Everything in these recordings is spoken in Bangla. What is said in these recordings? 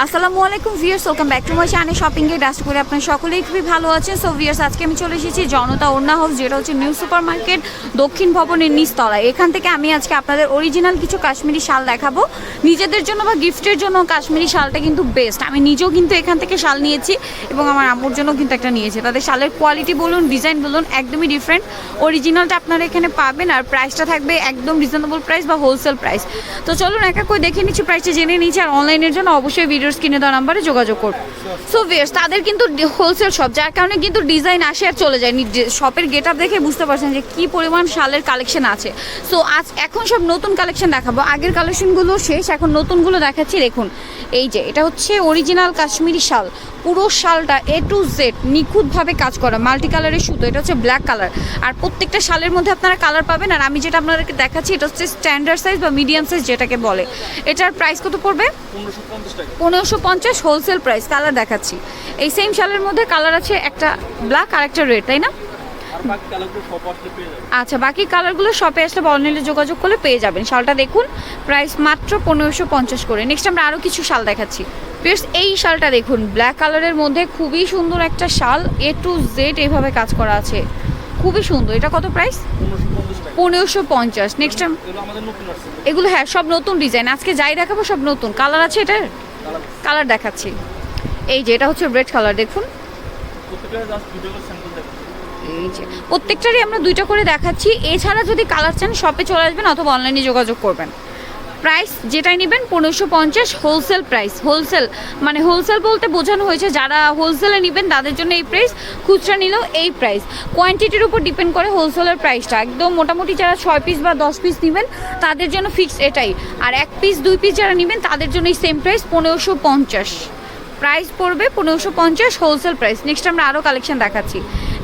আসসালামু আলাইকুম viewers welcome back to my channel shopping gate আশা করি আপনারা সকলেই খুবই ভালো আছেন। সো ভিয়ার্স আজকে আমি চলে এসেছি জনতা ওড়না হাউস যেটা হচ্ছে নিউ সুপার মার্কেট দক্ষিণ ভবনের নিচতলায় এখান থেকে আমি আজকে আপনাদের অরিজিনাল কিছু কাশ্মীরি শাল দেখাবো। নিজেদের জন্য বা গিফটের জন্য কাশ্মীরি শালটা কিন্তু বেস্ট আমি নিজেও কিন্তু এখান থেকে শাল নিয়েছি এবং আমার আম্মুর জন্য কিন্তু একটা নিয়েছি। তাদের শালের কোয়ালিটি বলুন ডিজাইন বলুন, একদমই ডিফারেন্ট অরিজিনালটা আপনারা এখানে পাবেন আর প্রাইসটা থাকবে একদম রিজনেবল প্রাইস বা হোলসেল প্রাইস তো চলুন এক এক করে দেখে নিচ্ছি প্রাইসটা জেনে নিচ্ছি আর অনলাইনের জন্য অবশ্যই ভিডিওর স্ক্রিনে দেওয়া নাম্বারে যোগাযোগ করুন। সো ভিয়ার্স তাদের কিন্তু হোলসেল শপ যার কারণে কিন্তু ডিজাইন আসে আর চলে যায়। শপের গেট আপ দেখে বুঝতে পারছেন যে কি পরিমাণ শালের কালেকশন আছে। সো আজ এখন সব নতুন কালেকশন দেখাবো। আগের কালেকশনগুলো শেষ এখন নতুনগুলো দেখাচ্ছি। দেখুন এই যে এটা হচ্ছে অরিজিনাল কাশ্মীরি শাল। পুরো শালটা এ টু জেড নিখুঁতভাবে কাজ করা। মাল্টি কালারের সুতো এটা হচ্ছে ব্ল্যাক কালার আর প্রত্যেকটা শালের মধ্যে আপনারা কালার পাবেন। আর আমি যেটা আপনাদেরকে দেখাচ্ছি এটা হচ্ছে স্ট্যান্ডার্ড সাইজ বা মিডিয়াম সাইজ যেটাকে বলে। এটার প্রাইস কত পড়বে? পনেরোশো পঞ্চাশ হোলসেল প্রাইস কালার দেখাচ্ছি। এই সেম শালের মধ্যে কালার আছে একটা ব্ল্যাক আর একটা রেড তাই না? আচ্ছা বাকি কালারগুলো শপে আসলে অনলাইনে যোগাযোগ করলে পেয়ে যাবেন। শালটা দেখুন প্রাইস মাত্র পনেরোশো পঞ্চাশ করে। নেক্সট আমরা আরও কিছু শাল দেখাচ্ছি। বেশ এই শালটা দেখুন ব্ল্যাক কালারের মধ্যে খুবই সুন্দর একটা শাল এ টু জেড এইভাবে কাজ করা আছে। খুবই সুন্দর। এটা কত প্রাইস পনেরোশো পঞ্চাশ নেক্সট এগুলো হ্যাঁ সব নতুন ডিজাইন আজকে যাই দেখাবো সব নতুন। কালার আছে এটার? কালার দেখাচ্ছি। এই যে, এটা হচ্ছে রেড কালার দেখুন। এই যে, প্রত্যেকটারই আমরা দুইটা করে দেখাচ্ছি। এছাড়া যদি কালার চান শপে চলে আসবেন অথবা অনলাইনে যোগাযোগ করবেন। প্রাইস যেটাই নেবেন, পনেরোশো পঞ্চাশ হোলসেল প্রাইস হোলসেল মানে হোলসেল বলতে বোঝানো হয়েছে, যারা হোলসেলে নেবেন, তাদের জন্য এই প্রাইস খুচরা নিলেও এই প্রাইস কোয়ান্টিটির উপর ডিপেন্ড করে হোলসেলের প্রাইসটা একদম মোটামুটি যারা ছয় পিস বা দশ পিস নেবেন, তাদের জন্য ফিক্স এটাই। আর এক পিস দুই পিস যারা নেবেন, তাদের জন্য এই সেম প্রাইস পনেরোশো পঞ্চাশ। প্রাইস পড়বে পনেরোশো পঞ্চাশ হোলসেল প্রাইস নেক্সট আমরা আরও কালেকশন দেখাচ্ছি।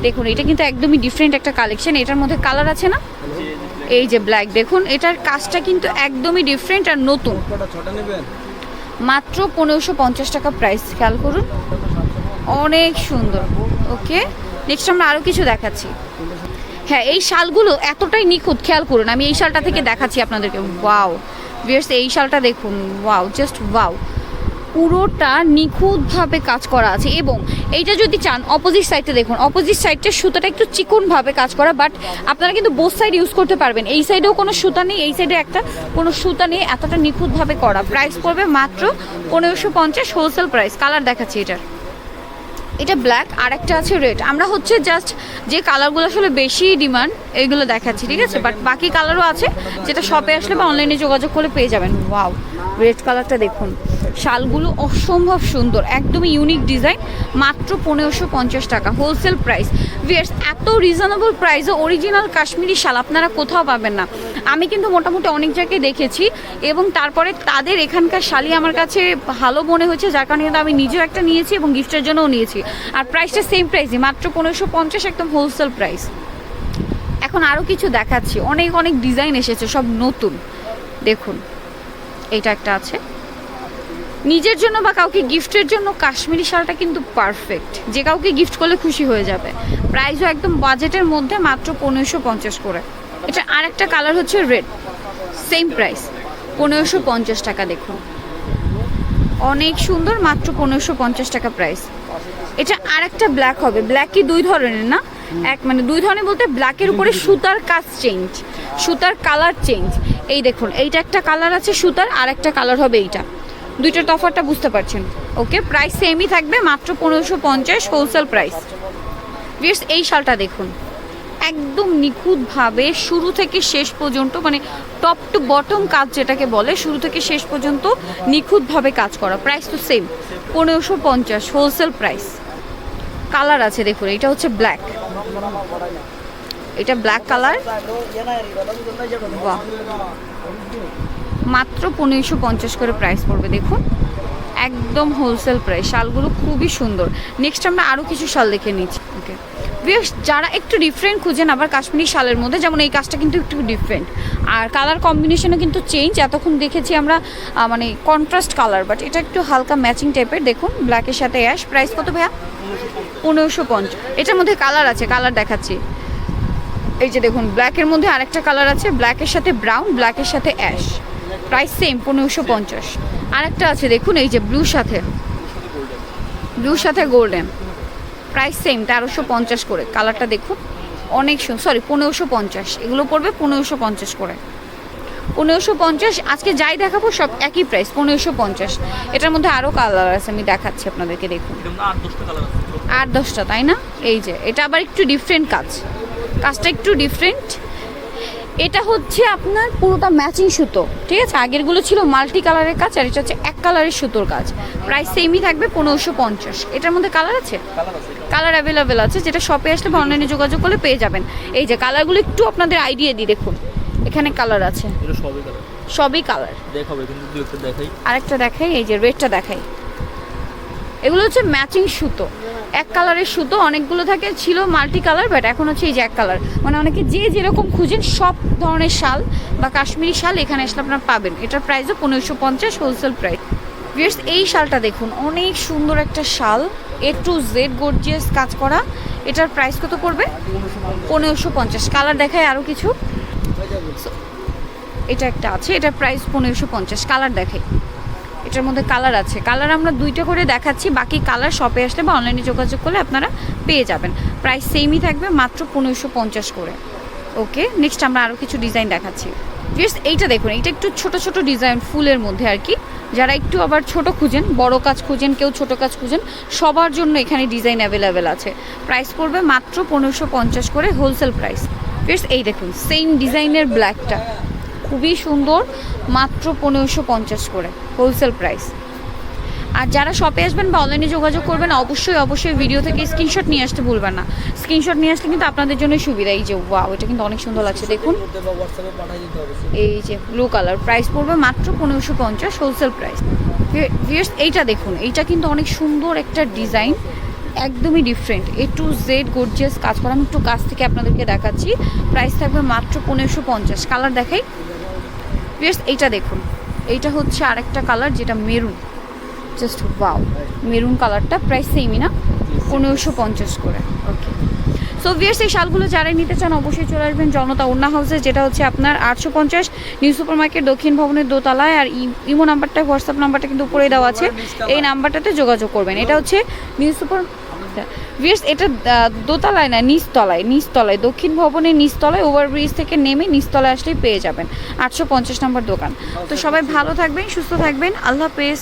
দেখুন, এটা কিন্তু একদমই ডিফারেন্ট একটা কালেকশন এটার মধ্যে কালার আছে না? এই যে ব্ল্যাক দেখুন এটার কাজটা কিন্তু একদমই ডিফারেন্ট আর নতুন। মাত্র পনেরোশো পঞ্চাশ টাকা প্রাইস খেয়াল করুন। অনেক সুন্দর ওকে? নেক্সট আমরা আরও কিছু দেখাচ্ছি। হ্যাঁ এই শালগুলো এতটাই নিখুঁত খেয়াল করুন। আমি এই শালটা থেকে দেখাচ্ছি আপনাদেরকে। ওয়াও বিয়ার্স এই শালটা দেখুন। ওয়াও জাস্ট ওয়াও পুরোটা নিখুঁতভাবে কাজ করা আছে এবং এইটা যদি চান অপোজিট সাইডটা দেখুন অপোজিট সাইডটা সুতাটা একটু চিকনভাবে কাজ করা বাট আপনারা কিন্তু বোথ সাইড ইউজ করতে পারবেন। এই সাইডেও কোনো সুতা নেই, এই সাইডে একটা কোনো সুতা নেই, এতটা নিখুঁতভাবে করা। প্রাইস পড়বে মাত্র পনেরোশো পঞ্চাশ হোলসেল প্রাইস কালার দেখাচ্ছি এটার। এটা ব্ল্যাক আর একটা আছে রেড আমরা হচ্ছে জাস্ট যে কালারগুলো আসলে বেশি ডিমান্ড এইগুলো দেখাচ্ছি, ঠিক আছে? বাট বাকি কালারও আছে, যেটা শপে আসলে বা অনলাইনে যোগাযোগ করলে পেয়ে যাবেন। ওয়াও রেড কালারটা দেখুন। শালগুলো অসম্ভব সুন্দর একদমই ইউনিক ডিজাইন মাত্র পনেরোশো পঞ্চাশ টাকা হোলসেল প্রাইস ভিয়ার্স এত রিজনেবল প্রাইসে অরিজিনাল কাশ্মীরি শাল আপনারা কোথাও পাবেন না। আমি কিন্তু মোটামুটি অনেক জায়গায় দেখেছি, এবং তারপরে তাদের এখানকার শালি আমার কাছে ভালো মনে হয়েছে, যার কারণে কিন্তু আমি নিজেও একটা নিয়েছি এবং গিফটের জন্যও নিয়েছি। আর প্রাইসটা সেম প্রাইসই মাত্র পনেরোশো পঞ্চাশ একদম হোলসেল প্রাইস এখন আরও কিছু দেখাচ্ছি। অনেক অনেক ডিজাইন এসেছে, সব নতুন। দেখুন এটা একটা আছে। নিজের জন্য বা কাউকে গিফটের জন্য কাশ্মীরি শালটা কিন্তু পারফেক্ট যে কাউকে গিফট করলে খুশি হয়ে যাবে। প্রাইসও একদম বাজেটের মধ্যে মাত্র পনেরোশো পঞ্চাশ করে। এটা আরেকটা কালার হচ্ছে রেড সেম প্রাইস পনেরোশো পঞ্চাশ টাকা, দেখুন। অনেক সুন্দর, মাত্র পনেরোশো পঞ্চাশ টাকা প্রাইস এটা আরেকটা ব্ল্যাক হবে। ব্ল্যাক কি দুই ধরনের না? এক মানে দুই ধরনের বলতে ব্ল্যাকের উপরে সুতার কাজ চেঞ্জ সুতার কালার চেঞ্জ এই দেখুন, এইটা একটা কালার আছে সুতার আর একটা কালার হবে এইটা। দুইটার তফাতটা বুঝতে পারছেন? ওকে প্রাইস সেমই থাকবে, মাত্র পনেরোশো পঞ্চাশ হোলসেল প্রাইস বিয়ার্স এই শালটা দেখুন। একদম নিখুঁতভাবে শুরু থেকে শেষ পর্যন্ত মানে টপ টু বটম কাজ যেটাকে বলে, শুরু থেকে শেষ পর্যন্ত নিখুঁতভাবে কাজ করা। প্রাইস তো সেম পনেরোশো পঞ্চাশ হোলসেল প্রাইস কালার আছে দেখুন, এটা হচ্ছে ব্ল্যাক এটা ব্ল্যাক কালার। বাহ। মাত্র পনেরোশো পঞ্চাশ করে প্রাইস পড়বে, দেখুন। একদম হোলসেল প্রাইস শালগুলো খুবই সুন্দর। নেক্সট আমরা আরও কিছু শাল দেখে নিচ্ছি। ওকে বেশ যারা একটু ডিফারেন্ট খুঁজেন আবার কাশ্মীরি শালের মধ্যে, যেমন এই কাজটা কিন্তু একটু ডিফারেন্ট আর কালার কম্বিনেশনও কিন্তু চেঞ্জ এতক্ষণ দেখেছি আমরা মানে কন্ট্রাস্ট কালার বাট এটা একটু হালকা ম্যাচিং টাইপের দেখুন ব্ল্যাকের সাথে অ্যাশ প্রাইস কত ভাইয়া? পনেরোশো পঞ্চাশ। এটার মধ্যে কালার আছে কালার দেখাচ্ছি। এই যে দেখুন ব্ল্যাকের মধ্যে আরেকটা কালার আছে ব্ল্যাকের সাথে ব্রাউন ব্ল্যাকের সাথে অ্যাশ প্রাইস সেম পনেরোশো পঞ্চাশ। আরেকটা আছে, দেখুন, এই যে ব্লুর সাথে। সাথে ব্লুর সাথে গোল্ডেন প্রাইস সেম তেরোশো পঞ্চাশ করে। কালারটা দেখুন অনেক সরি পনেরোশো পঞ্চাশ। এগুলো পড়বে পনেরোশো পঞ্চাশ করে। পনেরোশো পঞ্চাশ আজকে যাই দেখাবো সব একই প্রাইস পনেরোশো পঞ্চাশ। এটার মধ্যে আরও কালার আছে আমি দেখাচ্ছি আপনাদেরকে দেখুন। আট দশটা তাই না? এই যে এটা আবার একটু ডিফারেন্ট কাজ। কাজটা একটু ডিফারেন্ট এটা হচ্ছে আপনার পুরোটা ম্যাচিং সুতো ঠিক আছে? আগেরগুলো ছিল মাল্টি কালারের কাজ আর এটা হচ্ছে এক কালারের সুতোর কাজ। প্রাইস সেমই থাকবে পনেরোশো পঞ্চাশ। এটার মধ্যে কালার আছে কালার অ্যাভেলেবেল আছে যেটা শপে আসলে বা অনলাইনে যোগাযোগ করলে পেয়ে যাবেন। এই যে কালারগুলো একটু আপনাদের আইডিয়া দিই দেখুন। এখানে কালার আছে। সবই কালার দেখাবে কিন্তু দু একটা দেখাই। আরেকটা দেখাই এই যে রেডটা দেখাই। এগুলো হচ্ছে ম্যাচিং সুতো। এক কালারের সুতো অনেকগুলো থাকে ছিল মাল্টি কালার বাট এখন হচ্ছে এই যে এক কালার মানে অনেকে যে যেরকম খুঁজেন সব ধরনের শাল বা কাশ্মীরি শাল এখানে আসলে আপনারা পাবেন। এটার প্রাইসও পনেরোশো পঞ্চাশ হোলসেল প্রাইস এই শালটা দেখুন অনেক সুন্দর একটা শাল। এ টু জেড গর্জিয়াস কাজ করা। এটার প্রাইস কত পড়বে? পনেরোশো পঞ্চাশ। কালার দেখায় আরও কিছু? এটা একটা আছে এটার প্রাইস পনেরোশো পঞ্চাশ। কালার দেখাই এটার মধ্যে কালার আছে। কালার আমরা দুইটা করে দেখাচ্ছি, বাকি কালার শপে আসলে বা অনলাইনে যোগাযোগ করলে আপনারা পেয়ে যাবেন। প্রাইস সেমই থাকবে, মাত্র পনেরোশো পঞ্চাশ করে। ওকে নেক্সট আমরা আরও কিছু ডিজাইন দেখাচ্ছি। জাস্ট এইটা দেখুন, এইটা একটু ছোট ছোট ডিজাইন ফুলের মধ্যে আর কি। যারা একটু আবার ছোট খুঁজেন, বড় কাজ খুঁজেন, কেউ ছোট কাজ খুঁজেন, সবার জন্য এখানে ডিজাইন অ্যাভেলেবেল আছে। প্রাইস পড়বে মাত্র পনেরোশো পঞ্চাশ করে হোলসেল প্রাইস জাস্ট এই দেখুন সেম ডিজাইনের ব্ল্যাকটা খুবই সুন্দর, মাত্র পনেরোশো পঞ্চাশ করে হোলসেল প্রাইস আর যারা শপে আসবেন বা অনলাইনে যোগাযোগ করবেন অবশ্যই অবশ্যই ভিডিও থেকে স্ক্রিনশট নিয়ে আসতে ভুলবেন না। স্ক্রিনশট নিয়ে আসলে কিন্তু আপনাদের জন্য সুবিধা। এই যে ওয়াও এটা কিন্তু অনেক সুন্দর লাগছে দেখুন। এই যে ব্লু কালার প্রাইস পড়বে মাত্র পনেরোশো পঞ্চাশ হোলসেল প্রাইস ভিউয়ার্স এইটা দেখুন এইটা কিন্তু অনেক সুন্দর একটা ডিজাইন একদমই different A to Z gorgeous কাজ করা। আমি একটু কাছ থেকে আপনাদেরকে দেখাচ্ছি। প্রাইস থাকবে মাত্র পনেরোশো পঞ্চাশ। কালার দেখাই। ভিউয়ার্স এইটা দেখুন। এইটা হচ্ছে আরেকটা কালার যেটা মেরুন জাস্ট ওয়াও মেরুন কালারটা প্রাইস সেমই না? পনেরোশো পঞ্চাশ করে ওকে সো ভিয়ার্স এই শালগুলো যারাই নিতে চান, অবশ্যই চলে আসবেন জনতা ওন্না হাউসে যেটা হচ্ছে আপনার আটশো পঞ্চাশ নিউ সুপার মার্কেট দক্ষিণ ভবনের দোতলায়, আর ইমো নাম্বারটা হোয়াটসঅ্যাপ নাম্বারটা কিন্তু উপরে দেওয়া আছে। এই নাম্বারটাতে যোগাযোগ করবেন। এটা হচ্ছে নিউ সুপার ভিয়ার্স এটা দোতলায় না, নিচতলায় নিচতলায়, দক্ষিণ ভবনের নিচতলায় ওভারব্রিজ থেকে নেমে নিচতলায় আসলেই পেয়ে যাবেন। আটশো পঞ্চাশ নম্বর দোকান। তো সবাই ভালো থাকবেন, সুস্থ থাকবেন। আল্লাহ হাফেজ।